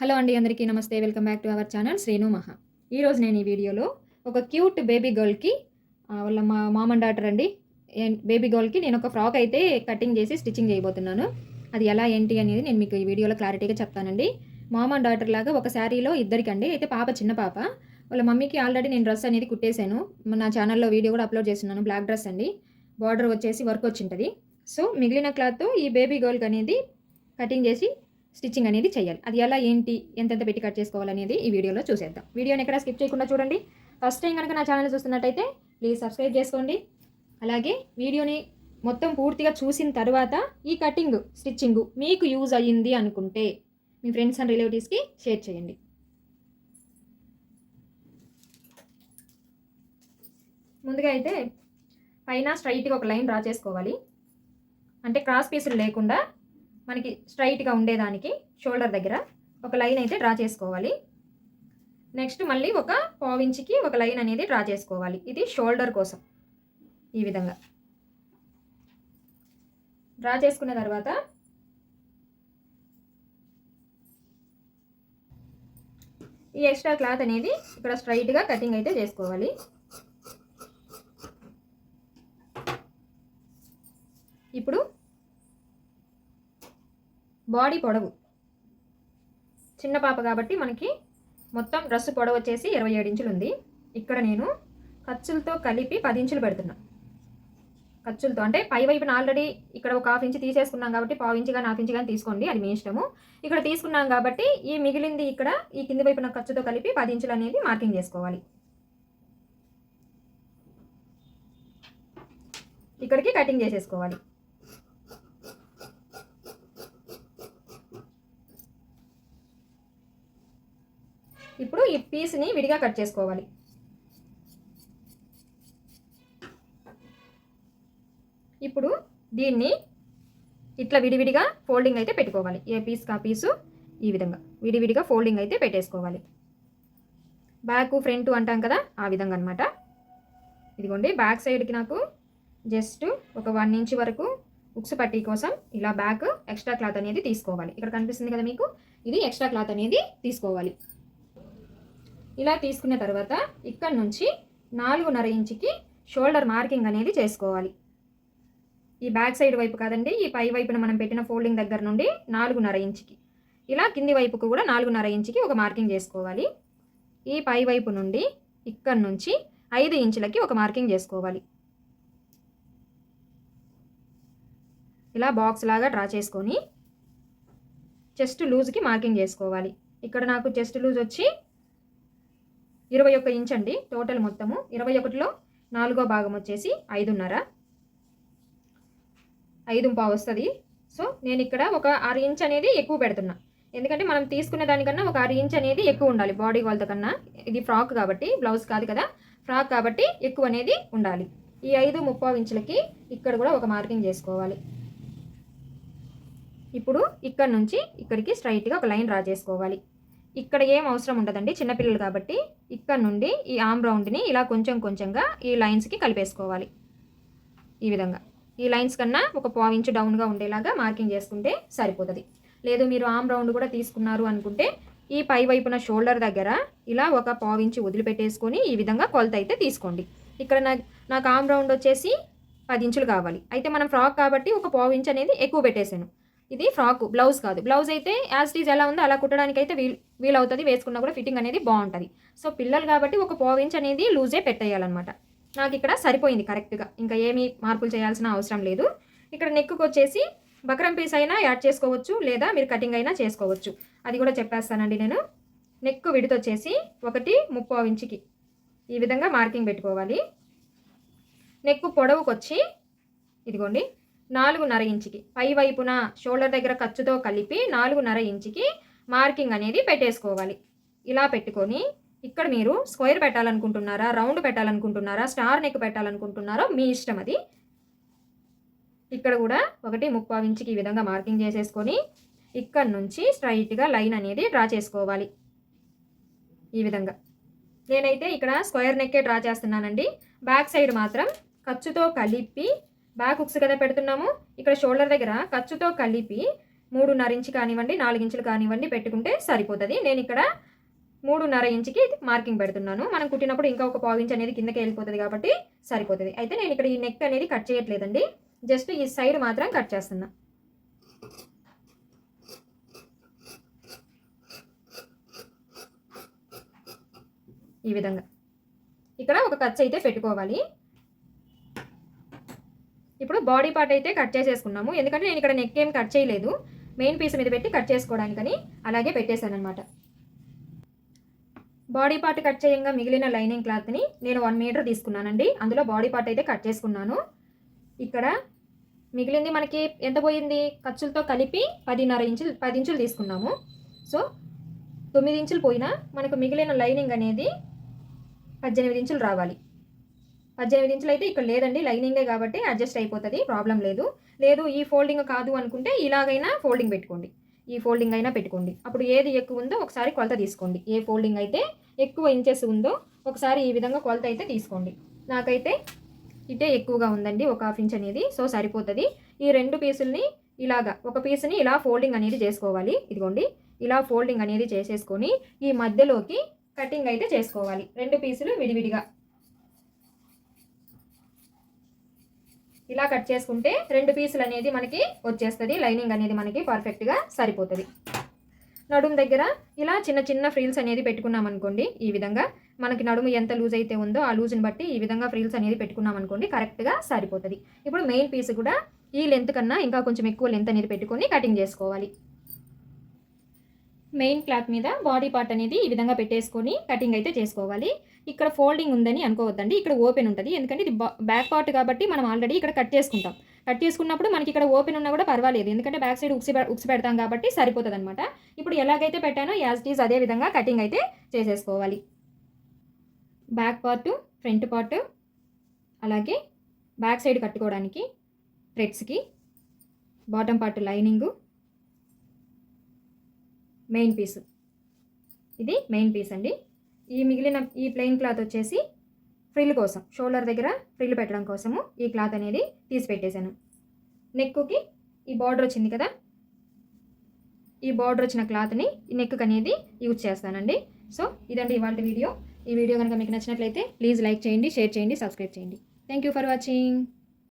Hello అండి అందరికీ నమస్తే welcome back to our channel Srinu Maha. ఈరోజు నేను ఈ వీడియోలో ఒక క్యూట్ బేబీ గర్ల్కి వాళ్ళ మా మామన్ డాటర్ అండి బేబీ గర్ల్కి నేను ఒక ఫ్రాక్ అయితే కటింగ్ చేసి స్టిచ్చింగ్ చేయబోతున్నాను. అది ఎలా ఏంటి అనేది నేను మీకు ఈ వీడియోలో క్లారిటీగా చెప్తానండి. మామన్ డాటర్ లాగా ఒక శారీలో ఇద్దరికండి అయితే పాప చిన్న పాప. వాళ్ళ మమ్మీకి ఆల్రెడీ నేను డ్రెస్ అనేది కుట్టేశాను. నా ఛానల్లో వీడియో కూడా అప్లోడ్ చేస్తున్నాను బ్లాక్ డ్రెస్ అండి. బార్డర్ వచ్చేసి వర్క్ వచ్చింటుంది. సో మిగిలిన క్లాత్తో ఈ బేబీ గర్ల్కి అనేది కటింగ్ చేసి స్టిచ్చింగ్ అనేది చేయాలి. అది ఎలా ఏంటి ఎంతెంత పెట్టి కట్ చేసుకోవాలనేది ఈ వీడియోలో చూసేద్దాం. వీడియోని ఎక్కడ స్కిప్ చేయకుండా చూడండి. ఫస్ట్ టైం కనుక నా ఛానల్ చూస్తున్నట్టయితే ప్లీజ్ సబ్స్క్రైబ్ చేసుకోండి. అలాగే వీడియోని మొత్తం పూర్తిగా చూసిన తర్వాత ఈ కటింగ్ స్టిచ్చింగ్ మీకు యూజ్ అయ్యింది అనుకుంటే మీ ఫ్రెండ్స్ అండ్ రిలేటివ్స్కి షేర్ చేయండి. ముందుగా అయితే పైన స్ట్రైట్గా ఒక లైన్ డ్రా చేసుకోవాలి. అంటే క్రాస్ పీసులు లేకుండా మనకి స్ట్రైట్గా ఉండేదానికి షోల్డర్ దగ్గర ఒక లైన్ అయితే డ్రా చేసుకోవాలి. నెక్స్ట్ మళ్ళీ ఒక పావించికి ఒక లైన్ అనేది డ్రా చేసుకోవాలి. ఇది షోల్డర్ కోసం ఈ విధంగా. డ్రా చేసుకున్న తర్వాత ఈ ఎక్స్ట్రా క్లాత్ అనేది ఇక్కడ స్ట్రైట్గా కటింగ్ అయితే చేసుకోవాలి. ఇప్పుడు బాడీ పొడవు. చిన్న పాప కాబట్టి మనకి మొత్తం డ్రెస్ పొడవు వచ్చేసి ఇరవై ఏడు ఇంచులు ఉంది ఇక్కడ నేను ఖర్చులతో కలిపి పది ఇంచులు పెడుతున్నా. ఖర్చులతో అంటే పై వైపున ఆల్రెడీ ఇక్కడ ఒక హాఫ్ ఇంచ్ తీసేసుకున్నాం కాబట్టి పావు ఇంచు కానీ హాఫ్ ఇంచ్ కానీ తీసుకోండి అది మీ ఇష్టము. ఇక్కడ తీసుకున్నాం కాబట్టి ఈ మిగిలింది ఇక్కడ ఈ కింది వైపున ఖర్చుతో కలిపి పది ఇంచులు అనేది మార్కింగ్ చేసుకోవాలి. ఇక్కడికి కటింగ్ చేసేసుకోవాలి. ఇప్పుడు ఈ పీస్ని విడిగా కట్ చేసుకోవాలి. ఇప్పుడు దీన్ని ఇట్లా విడివిడిగా ఫోల్డింగ్ అయితే పెట్టుకోవాలి. ఏ పీస్ కా పీసు ఈ విధంగా. విడివిడిగా ఫోల్డింగ్ అయితే పెట్టేసుకోవాలి. బ్యాక్ ఫ్రంట్ అంటాం కదా ఆ విధంగా అనమాట ఇదిగోండి బ్యాక్ సైడ్కి నాకు జస్ట్ ఒక వన్ ఇంచ్ వరకు ఉక్స్ పట్టీ కోసం ఇలా బ్యాక్ ఎక్స్ట్రా క్లాత్ అనేది తీసుకోవాలి. ఇక్కడ కనిపిస్తుంది కదా మీకు? ఇది ఎక్స్ట్రా క్లాత్ అనేది తీసుకోవాలి. ఇలా తీసుకున్న తర్వాత ఇక్కడ నుంచి నాలుగున్నర ఇంచుకి షోల్డర్ మార్కింగ్ అనేది చేసుకోవాలి. ఈ బ్యాక్ సైడ్ వైపు కాదండి ఈ పై వైపున మనం పెట్టిన ఫోల్డింగ్ దగ్గర నుండి నాలుగున్నర ఇంచుకి. ఇలా కింది వైపుకు కూడా నాలుగున్నర ఇంచుకి ఒక మార్కింగ్ చేసుకోవాలి. ఈ పై వైపు నుండి ఇక్కడ నుంచి ఐదు ఇంచులకి ఒక మార్కింగ్ చేసుకోవాలి. ఇలా బాక్స్ లాగా డ్రా చేసుకొని చెస్ట్ లూజ్కి మార్కింగ్ చేసుకోవాలి. ఇక్కడ నాకు చెస్ట్ లూజ్ వచ్చి ఇరవై ఒక్క ఇంచ్ అండి టోటల్ మొత్తము. ఇరవై ఒకటిలో నాలుగో భాగం వచ్చేసి ఐదున్నర. ఐదు పావు వస్తుంది. సో నేను ఇక్కడ ఒక ఆరు ఇంచ్ అనేది ఎక్కువ పెడుతున్నా. ఎందుకంటే మనం తీసుకునే దానికన్నా ఒక ఆరు ఇంచ్ అనేది ఎక్కువ ఉండాలి బాడీ వాళ్ళ కన్నా. ఇది ఫ్రాక్ కాబట్టి బ్లౌజ్ కాదు కదా ఫ్రాక్ కాబట్టి ఎక్కువ అనేది ఉండాలి. ఈ ఐదు ముప్పావు ఇంచులకి ఇక్కడ కూడా ఒక మార్కింగ్ చేసుకోవాలి. ఇప్పుడు ఇక్కడ నుంచి ఇక్కడికి స్ట్రైట్గా ఒక లైన్ డ్రా చేసుకోవాలి. ఇక్కడ ఏం అవసరం ఉండదండి చిన్నపిల్లలు కాబట్టి. ఇక్కడ నుండి ఈ ఆమ్ రౌండ్ని ఇలా కొంచెం కొంచెంగా ఈ లైన్స్కి కలిపేసుకోవాలి. ఈ విధంగా. ఈ లైన్స్ కన్నా ఒక పావు ఇంచు డౌన్గా ఉండేలాగా మార్కింగ్ చేసుకుంటే సరిపోతుంది. లేదు మీరు ఆమ్ రౌండ్ కూడా తీసుకున్నారు అనుకుంటే ఈ పై వైపున షోల్డర్ దగ్గర ఇలా ఒక పావు ఇంచు వదిలిపెట్టేసుకొని ఈ విధంగా కొలత అయితే తీసుకోండి. ఇక్కడ నాకు నాకు ఆమ్ రౌండ్ వచ్చేసి పది ఇంచులు కావాలి. అయితే మనం ఫ్రాక్ కాబట్టి ఒక పావు ఇంచ్ అనేది ఎక్కువ పెట్టేశాను ఇది ఫ్రాక్ బ్లౌజ్ కాదు. బ్లౌజ్ అయితే యాజ్ ఈజ్ ఎలా ఉందో అలా కుట్టడానికి అయితే వీల్ వీల్ అవుతుంది వేసుకున్నా కూడా ఫిట్టింగ్ అనేది బాగుంటుంది. సో పిల్లలు కాబట్టి ఒక పావు ఇంచ్ అనేది లూజే పెట్టేయాలన్నమాట. నాకు ఇక్కడ సరిపోయింది కరెక్ట్గా. ఇంకా ఏమీ మార్పులు చేయాల్సిన అవసరం లేదు. ఇక్కడ నెక్కు వచ్చేసి బక్రం పీస్ అయినా యాడ్ చేసుకోవచ్చు లేదా మీరు కటింగ్ అయినా చేసుకోవచ్చు. అది కూడా చెప్పేస్తానండి నేను. నెక్ విడత వచ్చేసి ఒకటి ముప్పావు ఇంచుకి ఈ విధంగా మార్కింగ్ పెట్టుకోవాలి. నెక్ పొడవుకొచ్చి ఇదిగోండి నాలుగున్నర ఇంచుకి. పై వైపున షోల్డర్ దగ్గర ఖర్చుతో కలిపి నాలుగున్నర ఇంచుకి మార్కింగ్ అనేది పెట్టేసుకోవాలి. ఇలా పెట్టుకొని ఇక్కడ మీరు స్క్వేర్ పెట్టాలనుకుంటున్నారా రౌండ్ పెట్టాలనుకుంటున్నారా స్టార్ నెక్ పెట్టాలనుకుంటున్నారో మీ ఇష్టం అది. ఇక్కడ కూడా ఒకటి ముప్పావు ఇంచుకి ఈ విధంగా మార్కింగ్ చేసేసుకొని ఇక్కడ నుంచి స్ట్రైట్గా లైన్ అనేది డ్రా చేసుకోవాలి. ఈ విధంగా. నేనైతే ఇక్కడ స్క్వేర్ నెక్కే డ్రా చేస్తున్నానండి. బ్యాక్ సైడ్ మాత్రం ఖర్చుతో కలిపి బ్యాక్ హుక్స్ కదా పెడుతున్నాము. ఇక్కడ షోల్డర్ దగ్గర ఖర్చుతో కలిపి మూడున్నర ఇంచు కానివ్వండి నాలుగు ఇంచులు కానివ్వండి పెట్టుకుంటే సరిపోతుంది. నేను ఇక్కడ మూడున్నర ఇంచుకి మార్కింగ్ పెడుతున్నాను. మనం కుట్టినప్పుడు ఇంకా ఒక పావు ఇంచ్ అనేది కిందకి వెళ్ళిపోతుంది కాబట్టి సరిపోతుంది. అయితే నేను ఇక్కడ ఈ నెక్ అనేది కట్ చేయట్లేదండి. జస్ట్ ఈ సైడ్ మాత్రం కట్ చేస్తున్నా. ఈ విధంగా. ఇక్కడ ఒక ఖర్చు అయితే పెట్టుకోవాలి. ఇప్పుడు బాడీ పార్ట్ అయితే కట్ చేసేసుకున్నాము. ఎందుకంటే నేను ఇక్కడ నెక్ ఏం కట్ చేయలేదు. మెయిన్ పీస్ మీద పెట్టి కట్ చేసుకోవడానికని అలాగే పెట్టేశాను అనమాట బాడీ పార్ట్ కట్ చేయంగా మిగిలిన లైనింగ్ క్లాత్ని నేను వన్ మీటర్ తీసుకున్నానండి. అందులో బాడీ పార్ట్ అయితే కట్ చేసుకున్నాను. ఇక్కడ మిగిలింది మనకి ఎంత పోయింది? ఖర్చులతో కలిపి పదిన్నర ఇంచులు పది ఇంచులు తీసుకున్నాము. సో తొమ్మిది ఇంచులు పోయినా మనకు మిగిలిన లైనింగ్ అనేది పద్దెనిమిది ఇంచులు రావాలి. పద్దెనిమిది ఇంచులు అయితే ఇక్కడ లేదండి లైనింగే కాబట్టి అడ్జస్ట్ అయిపోతుంది ప్రాబ్లం లేదు. లేదు ఈ ఫోల్డింగ్ కాదు అనుకుంటే ఇలాగైనా ఫోల్డింగ్ పెట్టుకోండి. ఈ ఫోల్డింగ్ అయినా పెట్టుకోండి. అప్పుడు ఏది ఎక్కువ ఉందో ఒకసారి కొలత తీసుకోండి. ఏ ఫోల్డింగ్ అయితే ఎక్కువ ఇంచెస్ ఉందో ఒకసారి ఈ విధంగా కొలత అయితే తీసుకోండి. నాకైతే ఇటే ఎక్కువగా ఉందండి ఒక హాఫ్ ఇంచ్ అనేది. సో సరిపోతుంది. ఈ రెండు పీసుల్ని ఇలాగా ఒక పీస్ని ఇలా ఫోల్డింగ్ అనేది చేసుకోవాలి. ఇదిగోండి ఇలా ఫోల్డింగ్ అనేది చేసేసుకొని ఈ మధ్యలోకి కటింగ్ అయితే చేసుకోవాలి. రెండు పీసులు విడివిడిగా. ఇలా కట్ చేసుకుంటే రెండు పీసులు అనేది మనకి వచ్చేస్తుంది. లైనింగ్ అనేది మనకి పర్ఫెక్ట్గా సరిపోతుంది. నడుము దగ్గర ఇలా చిన్న చిన్న ఫ్రీల్స్ అనేది పెట్టుకున్నాం అనుకోండి ఈ విధంగా. మనకి నడుము ఎంత లూజ్ అయితే ఉందో ఆ లూజ్ని బట్టి ఈ విధంగా ఫ్రీల్స్ అనేది పెట్టుకున్నాం అనుకోండి కరెక్ట్గా సరిపోతుంది. ఇప్పుడు మెయిన్ పీస్ కూడా ఈ లెంత్ కన్నా ఇంకా కొంచెం ఎక్కువ లెంత్ అనేది పెట్టుకొని కటింగ్ చేసుకోవాలి. మెయిన్ క్లాత్ మీద బాడీ పార్ట్ అనేది ఈ విధంగా పెట్టేసుకొని కటింగ్ అయితే చేసుకోవాలి. ఇక్కడ ఫోల్డింగ్ ఉందని అనుకోవద్దండి. ఇక్కడ ఓపెన్ ఉంటుంది. ఎందుకంటే ఇది బ్యాక్ పార్ట్ కాబట్టి మనం ఆల్రెడీ ఇక్కడ కట్ చేసుకుంటాం. కట్ చేసుకున్నప్పుడు మనకి ఇక్కడ ఓపెన్ ఉన్నా కూడా పర్వాలేదు. ఎందుకంటే బ్యాక్ సైడ్ ఉక్సి ఉక్సి పెడతాం కాబట్టి సరిపోతుంది అనమాట ఇప్పుడు ఎలాగైతే పెట్టానో యాజ్ ఈజ్ అదే విధంగా కటింగ్ అయితే చేసేసుకోవాలి. బ్యాక్ పార్ట్ ఫ్రంట్ పార్ట్ అలాగే బ్యాక్ సైడ్ కట్టుకోవడానికి థ్రెడ్స్కి bottom part lining main piece. ఇది మెయిన్ పీస్ అండి. ఈ మిగిలిన ఈ ప్లెయిన్ క్లాత్ వచ్చేసి ఫ్రిల్ కోసం షోల్డర్ దగ్గర ఫ్రిల్ పెట్టడం కోసము ఈ క్లాత్ అనేది తీసి పెట్టేశాను. నెక్కుకి ఈ బార్డర్ వచ్చింది కదా? ఈ బార్డర్ వచ్చిన క్లాత్ని ఈ నెక్కు అనేది యూజ్ చేస్తానండి. సో ఇదండి ఇవాళ వీడియో. ఈ వీడియో కనుక మీకు నచ్చినట్లయితే ప్లీజ్ లైక్ చేయండి షేర్ చేయండి సబ్స్క్రైబ్ చేయండి. Thank you for watching